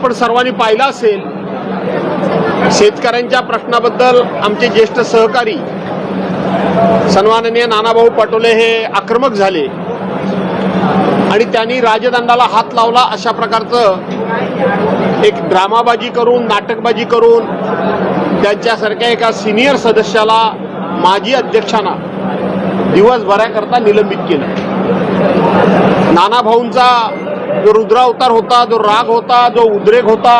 आपण सर्वांनी पाहिलं असेल शेतकऱ्यांच्या प्रश्नाबद्दल आमचे ज्येष्ठ सहकारी सन्माननीय नानाभाऊ पटोले हे आक्रमक झाले. आणि त्यांनी राजदंडाला हात लावला अशा प्रकारचं एक ड्रामाबाजी करून नाटकबाजी करून त्यांच्यासारख्या एका सिनियर सदस्याला माजी अध्यक्षांना दिवसभराकरता निलंबित केलं. नानाभाऊंचा जो रुद्रावतार होता जो राग होता जो उद्रेक होता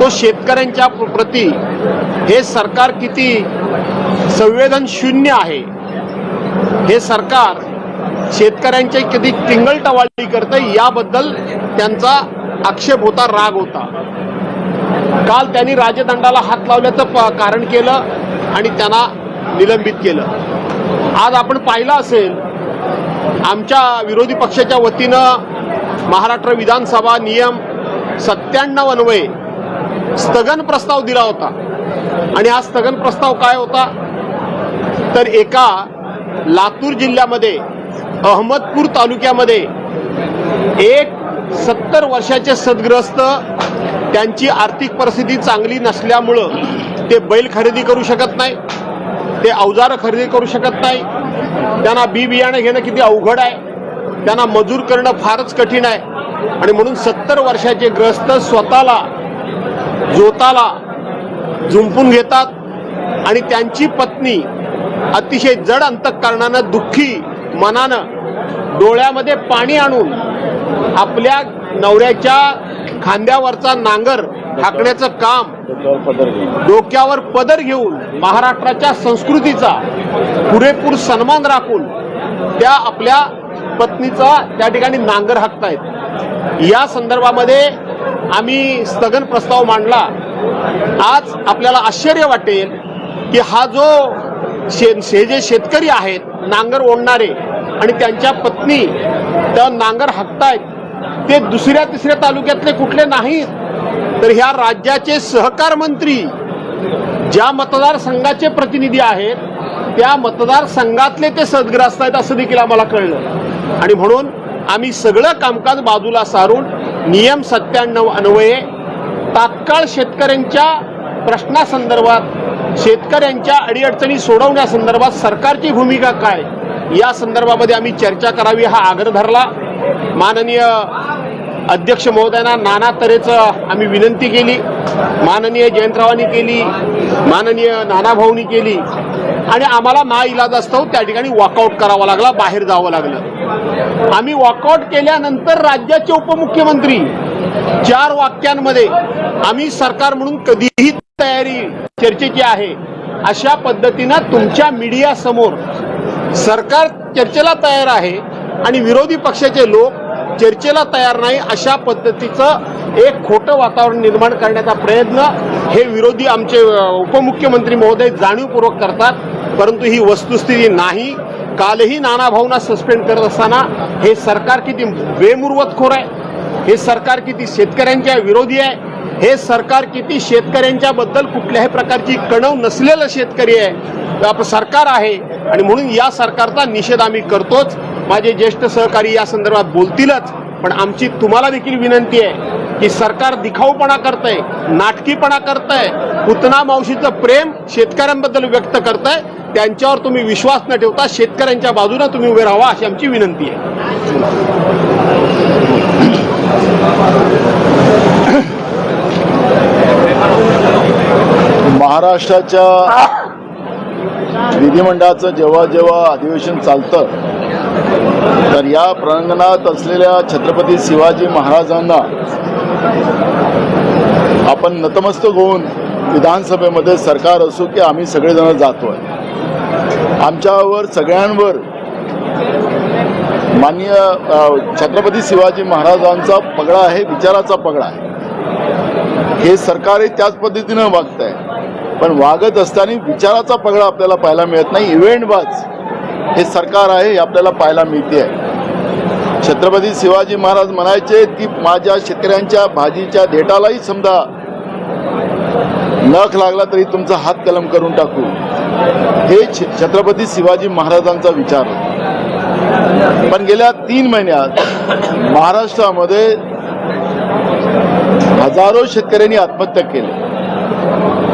तो शेतकऱ्यांच्या प्रती हे सरकार किती संवेदनशून्य आहे. हे सरकार शेतकऱ्यांच्या किती टिंगलटवाळी करते याबद्दल त्यांचा आक्षेप होता राग होता. काल त्यांनी राजदंडाला हात लावल्याचं प- कारण केलं आणि त्यांना निलंबित केलं. आज आपण पाहिलं असेल आमच्या विरोधी पक्षाच्या वतीनं महाराष्ट्र विधानसभा नियम सत्त्याण्णव अन्वये स्थगन प्रस्ताव दिला होता. आणि हा स्थगन प्रस्ताव काय होता? तर एका लातूर जिल्ह्यामध्ये अहमदपूर तालुक्यामध्ये एक सत्तर वर्षाचे सदग्रस्त त्यांची आर्थिक परिस्थिती चांगली नसल्यामुळं ते बैल खरेदी करू शकत नाही ते अवजारं खरेदी करू शकत नाही. त्यांना बी बियाणं घेणं किती अवघड आहे. त्यांना मजूर करणं फारच कठीण आहे. आणि म्हणून सत्तर वर्षाचे ग्रस्त स्वतःला जोताला झुंपून घेतात आणि त्यांची पत्नी अतिशय जड अंतकरणानं दुःखी मनानं डोळ्यामध्ये पाणी आणून आपल्या नवऱ्याच्या खांद्यावरचा नांगर हाकण्याचं काम डोक्यावर पदर घेऊन महाराष्ट्राच्या संस्कृतीचा पुरेपूर सन्मान राखून त्या आपल्या पत्नीचा त्या ठिकाणी नांगर हाकतायत. या संदर्भामध्ये आम्ही स्थगन प्रस्ताव मांडला. आज आपल्याला आश्चर्य वाटेल की हा जो शे हे जे शेतकरी आहेत नांगर ओढणारे आणि त्यांच्या पत्नी त्या नांगर हाकतायत ते दुसऱ्या तिसऱ्या तालुक्यातले कुठले नाहीत तर ह्या राज्याचे सहकार मंत्री ज्या मतदारसंघाचे प्रतिनिधी आहेत त्या मतदारसंघातले ते सदग्रस्त आहेत असं देखील आम्हाला कळलं. आणि म्हणून आम्ही सगळं कामकाज बाजूला सारून नियम सत्त्याण्णव अन्वये तात्काळ शेतकऱ्यांच्या प्रश्नासंदर्भात शेतकऱ्यांच्या अडीअडचणी सोडवण्यासंदर्भात सरकारची भूमिका काय या संदर्भामध्ये आम्ही चर्चा करावी हा आग्रह धरला. माननीय अध्यक्ष महोदयांना नाना तऱ्हेचं आम्ही विनंती केली. माननीय जयंतरावांनी केली. माननीय नानाभाऊनी केली. आणि आम्हाला ना इलाज असतो त्या ठिकाणी वॉकआउट करावा लागला बाहेर जावं लागलं. आम्ही वॉकआउट केल्यानंतर राज्याचे उपमुख्यमंत्री चार वाक्यांमध्ये आम्ही सरकार म्हणून कधीही तयारी चर्चेची आहे. अशा पद्धतीनं तुमच्या मीडिया समोर सरकार चर्चेला तयार आहे आणि विरोधी पक्षाचे लोक चर्चेला तयार नाही अशा पद्धतीचं एक खोटं वातावरण निर्माण करण्याचा प्रयत्न हे विरोधी आमचे उपमुख्यमंत्री महोदय जाणीवपूर्वक करतात. परंतु ही वस्तुस्थिती नाही. कालही नाना भाऊंना सस्पेंड करत असताना हे सरकार किती बेमुर्वतखोर आहे? हे सरकार किती शेतकऱ्यांच्या विरोधी आहे? हे सरकार किती शेतकऱ्यांच्या बद्दल कुठल्याही प्रकारची कणव नसलेलं शेतकरी आहे? आपलं सरकार आहे आणि म्हणून या सरकारचा निषेध आम्ही करतोच. माझे ज्येष्ठ सहकारी या संदर्भात बोलतीलच पण आमची तुम्हाला देखील विनंती आहे. की सरकार दिखाऊपणा करतंय नाटकीपणा करतंय पुतना मावशीचं प्रेम शेतकऱ्यांबद्दल व्यक्त करतंय त्यांच्यावर तुम्ही विश्वास न ठेवता शेतकऱ्यांच्या बाजूने तुम्ही उभे राहा अशी आमची विनंती आहे. महाराष्ट्राच्या विधिमंडळाचं जेव्हा जेव्हा अधिवेशन चालतं तर या प्रांगणात असलेल्या छत्रपती शिवाजी महाराजांना आपण नतमस्तक होऊन विधानसभेमध्ये सरकार असो की आम्ही सगळेजण जातोय. आमच्यावर सगळ्यांवर माननीय छत्रपती शिवाजी महाराजांचा पगडा आहे विचाराचा पगडा आहे. हे सरकारही त्याच पद्धतीनं वागत आहे पण वागत असताना विचाराचा पगडा आपल्याला पाहायला मिळत नाही. इव्हेंटबाज हे सरकार आहे हे आपल्याला पाहायला मिळते आहे छत्रपती शिवाजी महाराज म्हणायचे की माझ्या शेतकऱ्यांच्या भाजीच्या देटालाही समजा नख लागला तरी तुमचा हात कलम करून टाकू. हे छ- छत्रपती शिवाजी महाराजांचा विचार. पण गेल्या तीन महिन्यात महाराष्ट्रामध्ये हजारो शेतकऱ्यांनी आत्महत्या केली.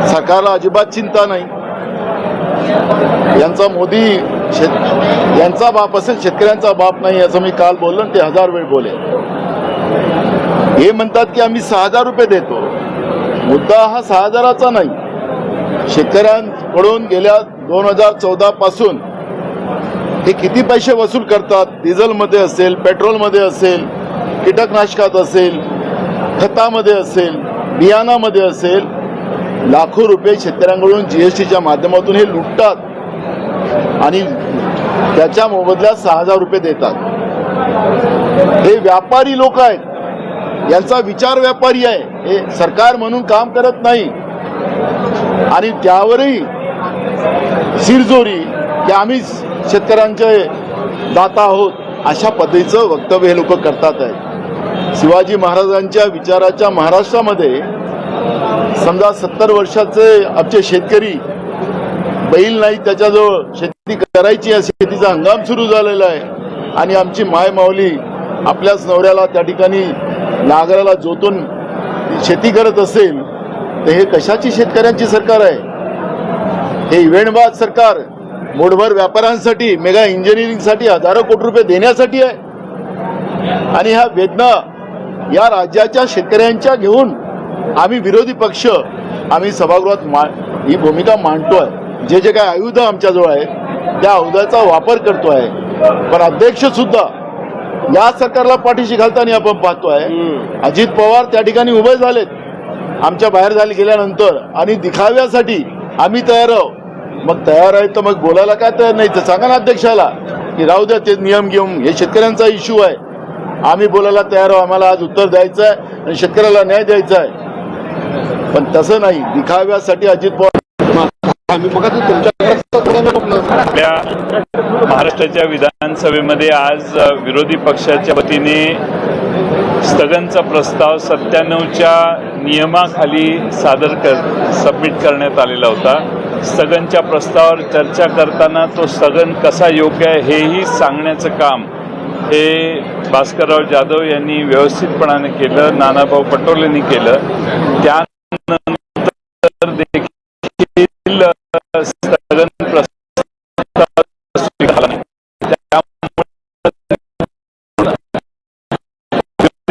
सरकारला अजिबात चिंता नाही. यांचा मोदी शेत यांचा बाप असेल शेतकऱ्यांचा बाप नाही असं मी काल बोललो ते हजार वेळ बोले. हे म्हणतात की आम्ही सहा हजार रुपये देतो. मुद्दा हा सहा हजाराचा नाही. शेतकऱ्यांकडून गेल्या दोन हजार चौदा पासून हे किती पैसे वसूल करतात? डिझेलमध्ये असेल पेट्रोलमध्ये असेल कीटकनाशकात असेल खतामध्ये असेल बियाणामध्ये असेल लाखो रुपये शेतकऱ्यांकडून जीएसटीच्या माध्यमातून हे लुटतात. आणि त्याच्या मोबदल्यात सहा हजार रुपये देतात. हे व्यापारी लोक आहेत. यांचा विचार व्यापारी आहे. हे सरकार म्हणून काम करत नाही. आणि त्यावरही शिरजोरी की आम्ही शेतकऱ्यांचे दाता आहोत अशा पद्धतीचं वक्तव्य हे लोक करतात आहे शिवाजी महाराजांच्या विचाराच्या महाराष्ट्रामध्ये समजा सत्तर वर्षाचे आमचे शेतकरी बैल नाही त्याच्याजवळ शेती करायची आहे शेतीचा हंगाम सुरू झालेला आहे. आणि आमची माय माऊली आपल्याच नवऱ्याला त्या ठिकाणी नागराला जोतून शेती करत असेल तर हे कशाची शेतकऱ्यांची सरकार आहे? हे इव्हेंटबाद सरकार मोठभर व्यापाऱ्यांसाठी मेगा इंजिनिअरिंगसाठी हजारो कोटी रुपये देण्यासाठी आहे. आणि ह्या वेदना या राज्याच्या शेतकऱ्यांच्या घेऊन आम्ही विरोधी पक्ष आम्ही सभागृहात मा ही भूमिका मांडतोय. जे जे काही आयुध आमच्याजवळ आहेत त्या आयुधाचा वापर करतो आहे पण अध्यक्ष सुद्धा या सरकारला पाठीशी घालताना आपण पाहतोय अजित पवार त्या ठिकाणी उभे झालेत. आमच्या बाहेर झाले गेल्यानंतर आणि दिखाव्यासाठी आम्ही तयार आहोत. मग तयार आहे तर मग बोलायला काय तयार नाही तर सांगा ना अध्यक्षाला की राहू द्या ते नियम घेऊन हे शेतकऱ्यांचा इश्यू आहे. आम्ही बोलायला तयार आहोत आम्हाला आज उत्तर द्यायचं आहे आणि शेतकऱ्याला न्याय द्यायचा आहे पण तसं नाही दिखाव्यासाठी अजित पवार आम्ही बघा आपल्या महाराष्ट्राच्या विधानसभेमध्ये आज विरोधी पक्षाच्या वतीने स्थगनचा प्रस्ताव सत्त्याण्णवच्या नियमाखाली सादर कर सबमिट करण्यात आलेला होता. स्थगनच्या प्रस्तावावर चर्चा करताना तो स्थगन कसा योग्य आहे हेही सांगण्याचं काम हे भास्करराव जाधव यांनी व्यवस्थितपणाने केलं नानाभाऊ पटोलेंनी केलं. त्या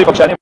विरोधी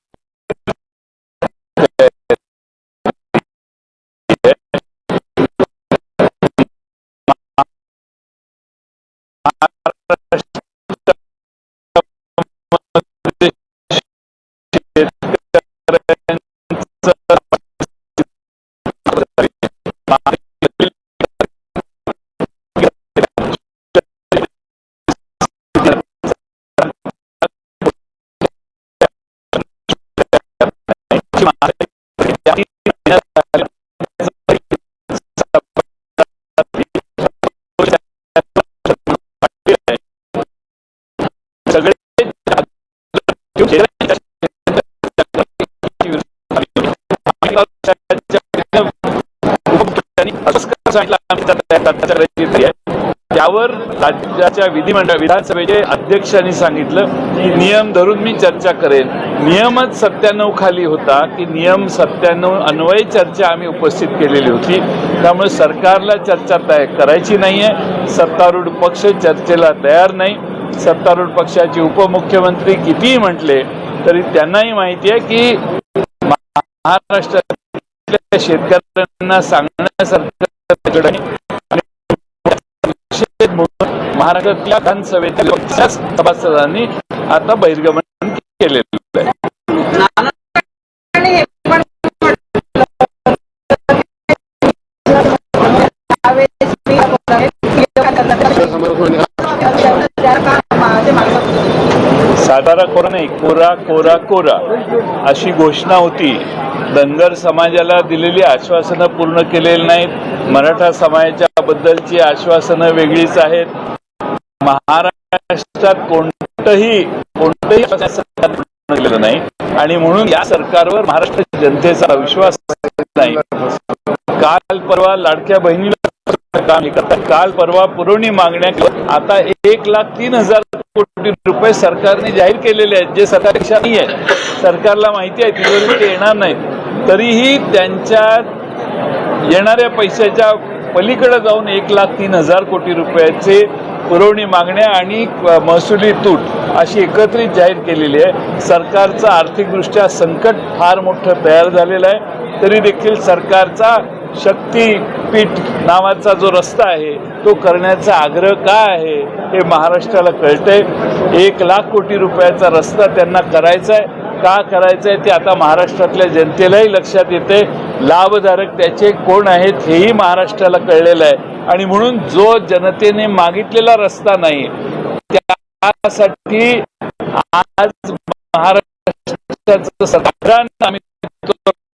त्यावर राज्याच्या विधिमंडळ विधानसभेचे अध्यक्षांनी सांगितलं की नियम धरून मी चर्चा करेन. नियमच सत्त्याण्णव खाली होता की नियम सत्त्याण्णव अन्वय चर्चा आम्ही उपस्थित केलेली होती. त्यामुळे सरकारला चर्चा तयार करायची नाही आहे सत्तारूढ पक्ष चर्चेला तयार नाही. सत्तारूढ पक्षाचे उपमुख्यमंत्री कितीही म्हटले तरी त्यांनाही माहिती आहे की महाराष्ट्रातल्या शेतकऱ्यांना सांगण्यासारखं सगळं आहे. आणि महाराष्ट्रातल्या विधानसभेतील सभासदांनी आता बहिर्गमन केलेलं आहे सातारा कोरा नाही कोरा कोरा कोरा अशी घोषणा होती. धनगर समाजाला दिलेली आश्वासनं पूर्ण केलेली नाहीत. मराठा समाजाच्या बद्दलची आश्वासनं वेगळीच आहेत. महाराष्ट्रात कोणतंही कोणतंही पूर्ण केलेलं नाही. आणि म्हणून या सरकारवर महाराष्ट्र जनतेचा विश्वास नाही. काल परवा लाडक्या बहिणीला काम काल परवा पुरवणी मागण्या आता एक लाख तीन हजार कोटी रुपये सरकारने जाहीर केलेले आहेत जे सरकारपेक्षा नाही आहे सरकारला माहिती आहे तिथं ते येणार नाहीत. तरीही त्यांच्या येणाऱ्या पैशाच्या पलीकडे जाऊन एक लाख तीन हजार कोटी रुपयाचे पुरवणी मागण्या आणि महसुली तूट अशी एकत्रित जाहीर केलेली आहे. सरकारचं आर्थिकदृष्ट्या संकट फार मोठं तयार झालेलं आहे. तरी देखील सरकारचा शक्तीपीठ नावाचा जो रस्ता आहे तो करण्याचा आग्रह का आहे हे महाराष्ट्राला कळतंय. एक लाख कोटी रुपयाचा रस्ता त्यांना करायचा आहे का करायचं आहे ते आता महाराष्ट्रातल्या जनतेलाही लक्षात येते लाभधारक त्याचे कोण आहेत हेही महाराष्ट्राला कळलेलं आहे. आणि म्हणून जो जनतेने मागितलेला रस्ता नाही त्यासाठी आज महाराष्ट्राचं सरकार आम्ही तो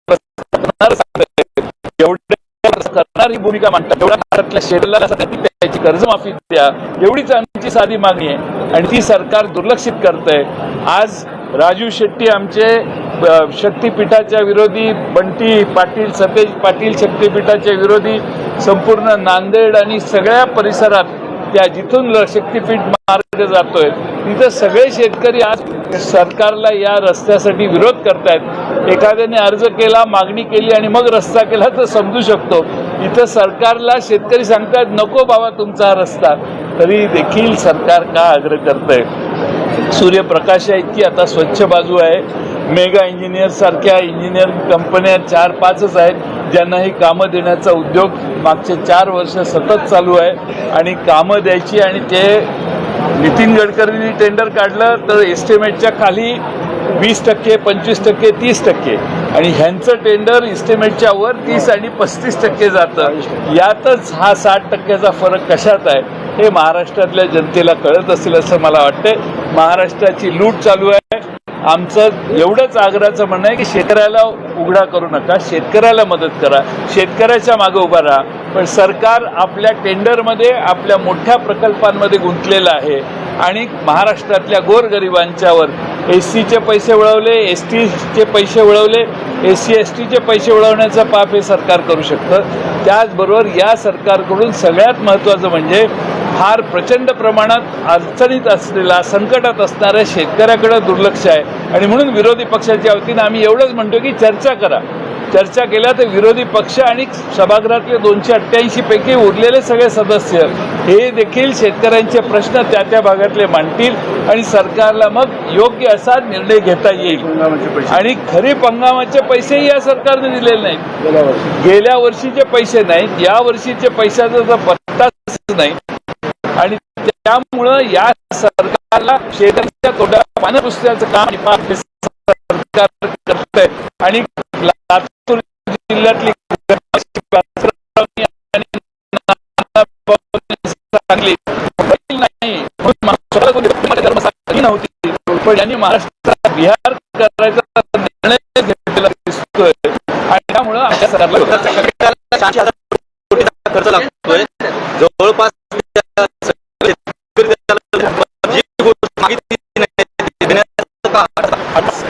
रस्ता करणार सांगतोय. एवढ्या करणार ही भूमिका मांडतात. एवढ्या भारतल्या शेडला त्याची कर्जमाफी द्या. एवढीच आमची साधी मागणी आहे. आणि ती सरकार दुर्लक्षित करतंय. आज राजू शेट्टी आमचे शक्तीपीठाच्या विरोधी बंटी पाटील सतेज पाटील शक्तीपीठाच्या विरोधी संपूर्ण नांदेड आणि सगळ्या परिसरात त्या जिथून शक्तीपीठ मार्ग जातोय तिथं सगळे शेतकरी आज सरकारला या रस्त्यासाठी विरोध करतायत. एखाद्याने अर्ज केला मागणी केली आणि मग रस्ता केला तर समजू शकतो. इथं सरकारला शेतकरी सांगतात नको बाबा तुमचा रस्ता. तरी देखील सरकार का आग्रह करतंय? सूर्यप्रकाश इतकी आता स्वच्छ बाजू आहे. मेगा इंजिनियर सारख्या इंजिनिअरिंग कंपन्या चार पाचच आहेत ज्यांना ही कामं देण्याचा उद्योग मागचे चार वर्ष सतत चालू आहे. आणि कामं द्यायची आणि ते नितीन गडकरींनी टेंडर काढलं तर एस्टिमेटच्या खाली वीस टक्के पंचवीस टक्के तीस टक्के. आणि ह्यांचं टेंडर इस्टिमेटच्या वर तीस आणि पस्तीस टक्के जातं. यातच हा साठ टक्क्याचा फरक कशात आहे हे महाराष्ट्रातल्या जनतेला कळत असेल असं मला वाटतंय. महाराष्ट्राची लूट चालू आहे. आमचं एवढंच आग्रहाचं म्हणणं आहे की शेतकऱ्याला उघडा करू नका. शेतकऱ्याला मदत करा. शेतकऱ्याच्या मागे उभा राहा. पण सरकार आपल्या टेंडरमध्ये आपल्या मोठ्या प्रकल्पांमध्ये गुंतलेलं आहे. आणि महाराष्ट्रातल्या गोरगरिबांच्यावर एस सीचे पैसे वळवले एस टीचे पैसे वळवले एस सी एस टीचे पैसे वळवण्याचं पाप हे सरकार करू शकतं. त्याचबरोबर या सरकारकडून सगळ्यात महत्त्वाचं म्हणजे फार प्रचंड प्रमाणात अडचणीत असलेला संकटात असणाऱ्या शेतकऱ्याकडे दुर्लक्ष आहे. आणि म्हणून विरोधी पक्षाच्या वतीनं आम्ही एवढंच म्हणतो की चर्चा करा. चर्चा केल्या तर विरोधी पक्ष आणि सभागृहातले दोनशे अठ्ठ्याऐंशी पैकी उरलेले सगळे सदस्य हे देखील शेतकऱ्यांचे प्रश्न त्या त्या भागातले मांडतील आणि सरकारला मग योग्य असा निर्णय घेता येईल. आणि खरीप हंगामाचे पैसेही या सरकारने दिलेले नाहीत. गेल्या वर्षीचे पैसे नाहीत. या वर्षीचे पैशाचा जर पत्ताच नाही आणि त्यामुळं या सरकारला शेतकऱ्याच्या तोंडाला पानं पुसण्याचं काम सरकार करतंय आणि सांगली. नव्हती. पण यांनी महाराष्ट्रात बिहार करायचा निर्णय घेतलेला दिसतोय. आणि त्यामुळं आमच्या सरकारला खर्च लागतोय. जवळपास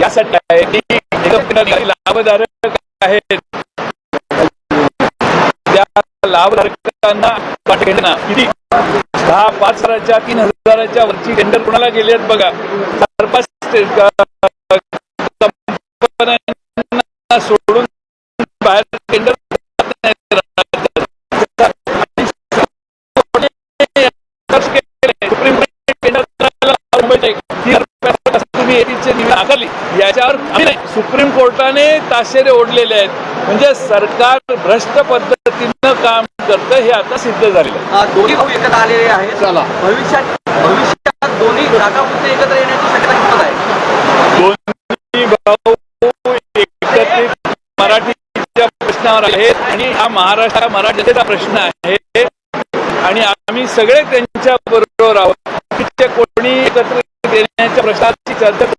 यासाठी आहे की लाभधारक आहेत. त्या लाभधारकांना पाठवणं किती? दहा पाच हजाराच्या तीन हजाराच्या वरची टेंडर कुणाला गेले आहेत बघा? चार पाच सोडून बाहेर टेंडर याच्यावर सुप्रीम कोर्टाने ताशेरे ओढलेले आहेत. म्हणजे सरकार भ्रष्ट पद्धत काम करतं हे आता सिद्ध झालेलं आहे. दोन्ही भाऊ एकत्र आलेले आहेत. चला. भविष्यात भविष्यात दोन्ही रागापुरते एकत्र येण्याची शक्यता कितपत आहे? दोन्ही भाऊ एकत्रित मराठीच्या प्रश्नावर आहेत आणि हा महाराष्ट्र मराठीचा प्रश्न आहे. आणि आम्ही सगळे त्यांच्या बरोबर आहोत. कोणी एकत्रित येण्याच्या प्रश्नाची चर्चा